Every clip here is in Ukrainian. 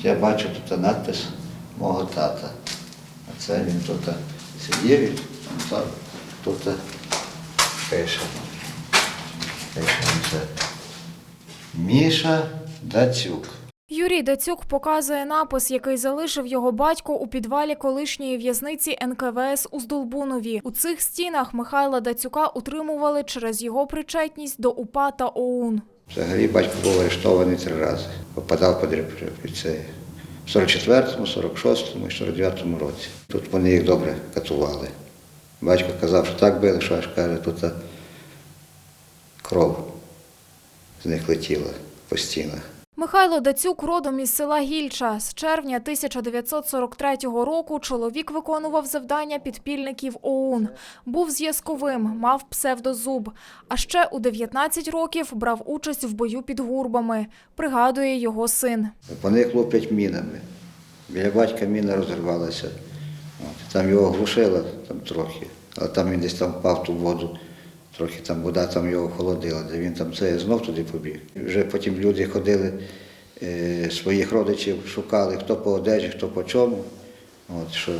Я бачу тут надпис мого тата. А це він тут сидів, і тут пише. Пише це. Міша Дацюк. Юрій Дацюк показує напис, який залишив його батько у підвалі колишньої в'язниці НКВС у Здолбунові. У цих стінах Михайла Дацюка утримували через його причетність до УПА та ОУН. Взагалі батько був арештований три рази. Попадав під репресії. В 44-му, 46-му і 49-му році. Тут вони їх добре катували. Батько казав, що так били, що аж каже, тут кров з них летіла по стінах. Михайло Дацюк родом із села Гільча. З червня 1943 року чоловік виконував завдання підпільників ОУН. Був зв'язковим, мав псевдозуб. А ще у 19 років брав участь в бою під гурбами, пригадує його син. По них луплять мінами. Біля батька міна розірвалася. Там його глушило там трохи, але там він десь там впав ту воду, трохи там вода там його холодила, де він там це знов туди побіг. Вже потім люди ходили, е, своїх родичів шукали, хто по одежі, хто по чому, от, що,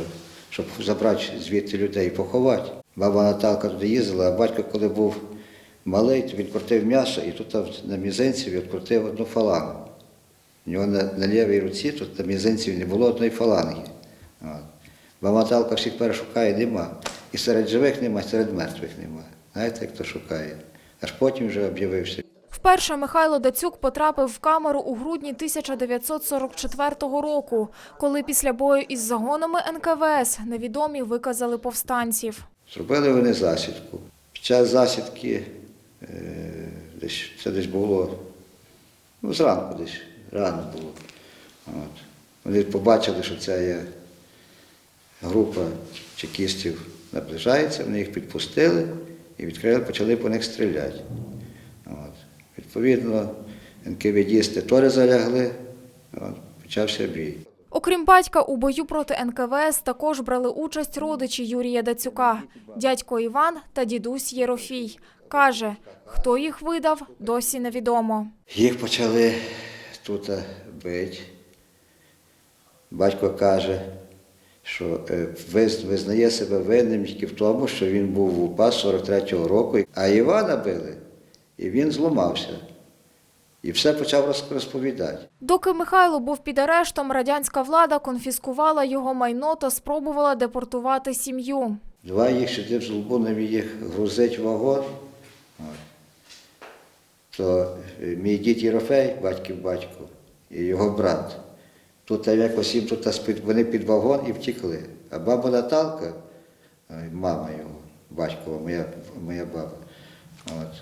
щоб забрати звідти людей і поховати. Баба Наталка туди їздила, а батько, коли був малий, він крутив м'ясо і тут на мізинці відкрутив одну фалангу. У нього на, на лівій руці, тут на мізинці не було одної фаланги. От. Баба Наталка всіх перешукає, нема. І серед живих нема, і серед мертвих нема. Знаєте, як то шукає. Аж потім вже об'явився. Вперше Михайло Дацюк потрапив в камеру у грудні 1944 року, коли після бою із загонами НКВС невідомі виказали повстанців. Зробили вони засідку. Під час засідки, е, десь, це десь було, ну, зранку десь, рано було. От. Вони побачили, що це є група чекістів наближається, вони їх підпустили і відкрили, почали по них стріляти. От. Відповідно, НКВДісти теж залягли, от. почався бій. Окрім батька, у бою проти НКВС також брали участь родичі Юрія Дацюка, дядько Іван та дідусь Єрофій. Каже, хто їх видав, досі невідомо. Їх почали тут бити. Батько каже, що е, визнає себе винним тільки в тому, що він був в УПА 43-го року, а Івана били, і він зламався. І все почав розповідати. Доки Михайло був під арештом, радянська влада конфіскувала його майно та спробувала депортувати сім'ю. Два їх сюди в Золбунові їх грузить вагон. То е, мій дід Єрофей, батьків батько, і його брат. Тут якось їм тут вони під вагон і втекли. А баба Наталка, мама його, батькова, моя, моя баба, от,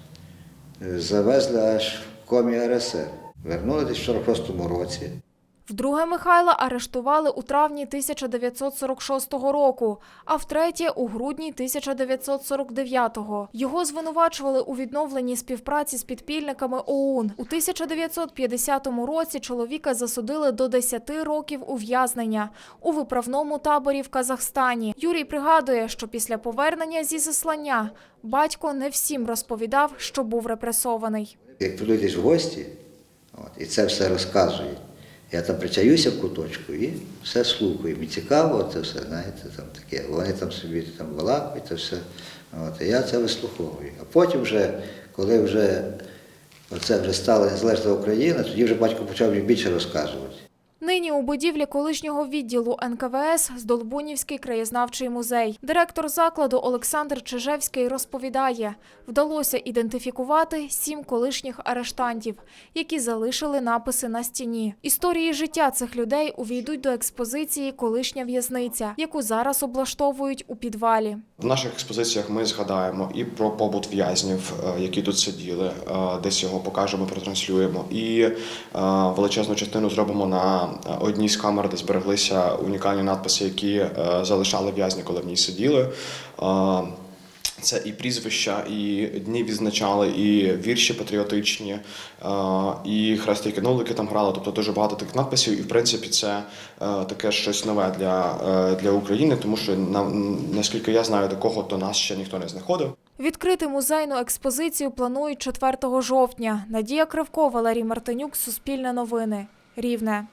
завезли аж в комі РСР. Вернули в 46-му році. Вдруге Михайла арештували у травні 1946 року, а втретє – у грудні 1949-го. Його звинувачували у відновленні співпраці з підпільниками ОУН. У 1950 році чоловіка засудили до 10 років ув'язнення у виправному таборі в Казахстані. Юрій пригадує, що після повернення зі заслання батько не всім розповідав, що був репресований. Як прийдуть в гості, і це все розказують. Я там причаюся в куточку і все слухаю. Мені цікаво, це все, знаєте, там таке. Вони там собі там балакають, це все. От, і я це вислуховую. А потім вже, коли вже це вже стала незалежна Україна, тоді вже батько почав більше розказувати. Нині у будівлі колишнього відділу НКВС Здолбунівський краєзнавчий музей. Директор закладу Олександр Чижевський розповідає, вдалося ідентифікувати сім колишніх арештантів, які залишили написи на стіні. Історії життя цих людей увійдуть до експозиції Колишня в'язниця, яку зараз облаштовують у підвалі. В наших експозиціях ми згадаємо і про побут в'язнів, е, які тут сиділи, е, десь його покажемо, протранслюємо. І е, величезну частину зробимо на одній з камер, де збереглися унікальні надписи, які е, залишали в'язні, коли в ній сиділи. Е, Це і прізвища, і дні відзначали, і вірші патріотичні, е, і хрестики нулики там грали. Тобто дуже багато таких надписів. І в принципі, це е, таке щось нове для, е, для України, тому що наскільки я знаю, такого до нас ще ніхто не знаходив. Відкрити музейну експозицію планують 4 жовтня. Надія Кривко, Валерій Мартинюк, Суспільне новини. Рівне.